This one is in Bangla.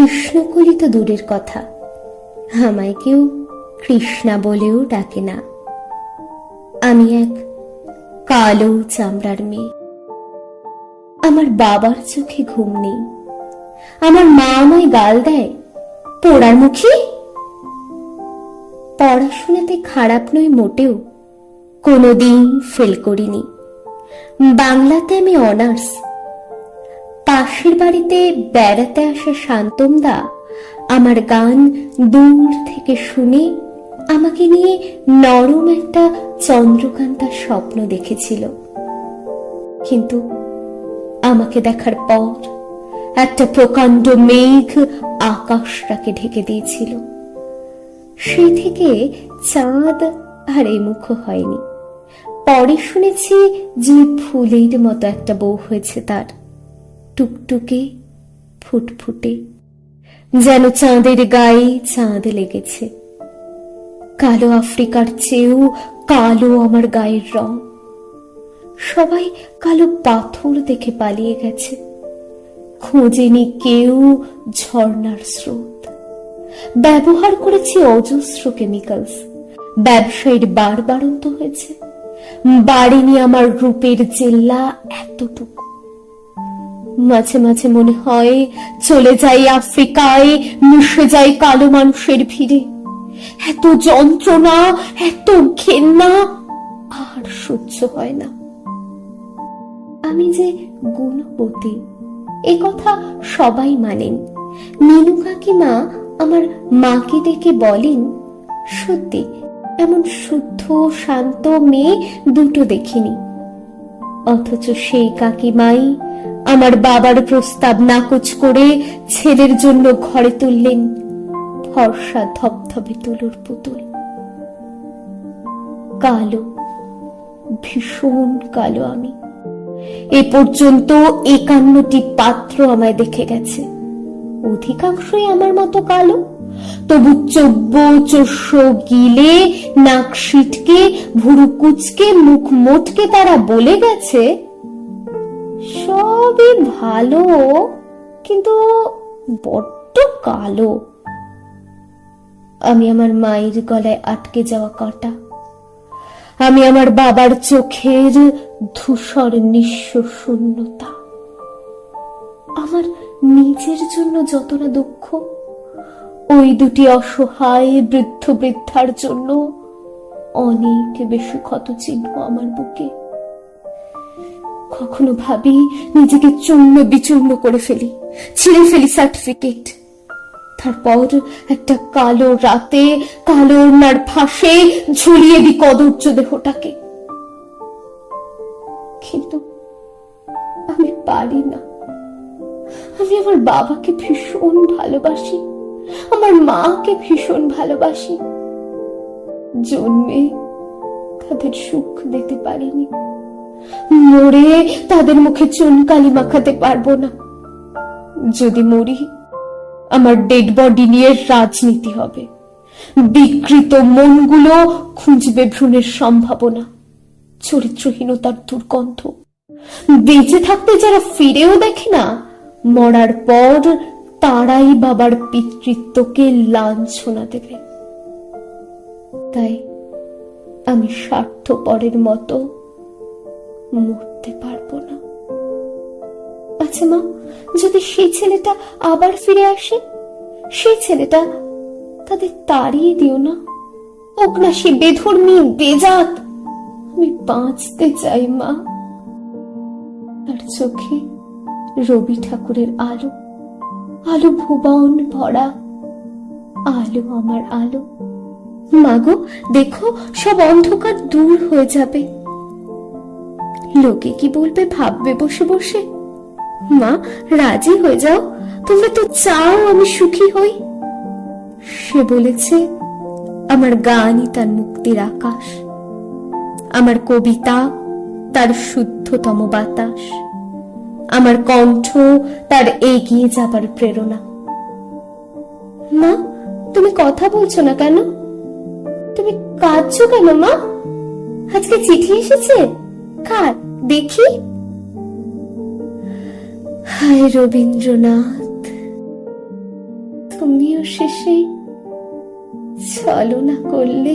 কৃষ্ণকলি তো দূরের কথা। আমায় কেউ কৃষ্ণা বলেও ডাকে না। আমি এক কালো চামড়ার মেয়ে। আমার বাবার চোখে ঘুম নেই। আমার মা আমায় গাল দেয়, পোড়ার মুখী? পড়াশোনাতে খারাপ নয় মোটেও, কোনোদিন ফেল করিনি। বাংলাতে আমি অনার্স। পাশের বাড়িতে বেড়াতে আসা শান্তমদা আমার গান দূর থেকে শুনে আমাকে নিয়ে নরম একটা চন্দ্রকান্তার স্বপ্ন দেখেছিল। কিন্তু আমাকে দেখার পর একটা প্রকাণ্ড মেঘ আকাশটাকে ঢেকে দিয়েছিল। সেই থেকে চাঁদ আর এমুখ হয়নি। পরে শুনেছি যে ফুলের মতো একটা বউ হয়েছে তার। টুকটুকে, ফুটফুটে, যেন চাঁদের গায়ে চাঁদ লেগেছে। কালো আফ্রিকার চেয়েও কালো আমার গায়ের রং। সবাই কালো পাথর দেখে পালিয়ে গেছে। খোঁজেনি কেউ ঝর্ণার স্রোত। ব্যবহার করেছি অজস্র কেমিক্যালস। ব্যবসায়ীর বার বাড়ন্ত হয়েছে। বাড়িনি আমার রূপের জেল্লা এতটুকু। মাঝে মাঝে মনে হয় চলে যাই আফ্রিকায়, মিশে যাই কালো মানুষের ভিড়ে। এত যন্ত্রণা, এত ঘেন্না, আর সহ্য হয় না। আমি যে গুণবতী এ কথা সবাই মানেন। মিনু কাকিমা আমার মাকে ডেকে বলেন, সত্যি, এমন শুদ্ধ, শান্ত মেয়ে দুটো দেখিনি। অথচ সেই কাকিমাই আমার বাবার প্রস্তাব নাকচ করে ছেলের জন্য ঘরে তুললেন। ফর্সা ধবধবে তুলোর পুতুল। কালো, ভীষণ কালো আমি। এ পর্যন্ত একান্নটি পাত্র আমায় দেখে গেছে। অধিকাংশই আমার মতো কালো। তবু চব্য চস্য গিলে, নাক সিটকে, ভুরু কুচকে, মুখ মোটকে তারা বলে গেছে সবই ভালো, কিন্তু বড্ড কালো। আমি আমার মায়ের গলায় আটকে যাওয়া কাটা। আমি আমার বাবার চোখের ধূসর নিঃস্ব শূন্যতা। আমার নিজের জন্য যত না দুঃখ, ওই দুটি অসহায় বৃদ্ধ বৃদ্ধার জন্য অনেক বেশি ক্ষত চিহ্ন আমার বুকে। কখনো ভাবি নিজেকে চূর্ণ বিচূর্ণ করে ফেলি, ছিঁড়ে ফেলি সার্টিফিকেট তারপর একটা কালো রাতে কালো ওনার ফাঁসে ঝুলিয়ে দি কদর্য দেহটাকে। কিন্তু আমি পারি না। আমি আমার বাবাকে ভীষণ ভালোবাসি, আমার মাকে ভীষণ ভালোবাসি। জন্মে তাদের সুখ দিতে পারিনি। মরে তাদের মুখে চুনকালি মাখাতে পারব না। যদি মরি, আমার ডেড বডি নিয়ে রাজনীতি হবে। বিকৃত মনগুলো খুঁজবে ভ্রূণের সম্ভাবনা, চরিত্রহীনতার দুর্গন্ধ। বেঁচে থাকতে যারা ফিরেও দেখে না, মরার পর তারাই বাবার পিতৃত্বকে লাঞ্ছনা দেবে। তাই আমি স্বার্থপরের মতো মরতে পারব না। আচ্ছা মা, যদি সেই ছেলেটা আবার ফিরে আসে? সেই ছেলেটা তাদের তাড়িয়ে দিও না। না, সে বেধর্মী বেজাত। আমি বাঁচতে চাই মা। তার চোখে রবি ঠাকুরের আলো আলো ভুবন ভরা, আলো আমার আলো। মাগো দেখো, সব অন্ধকার দূর হয়ে যাবে। লোকে কি বলবে, ভাববে, বসে বসে? মা, রাজি হয়ে যাও। তোমরা তো চাও আমি সুখী হই। সে বলেছে, আমার গানই তার মুক্তির আকাশ। আমার কবিতা তার শুদ্ধতম বাতাস। আমার কণ্ঠ তার এগিয়ে যাবার প্রেরণা। মা, তুমি কথা বলছো না কেন? তুমি কাঁদছো কেন মা? আজকে চিঠি এসেছে? কার? দেখি। হায় রবীন্দ্রনাথ তুমিও শেষে ছলনা করলে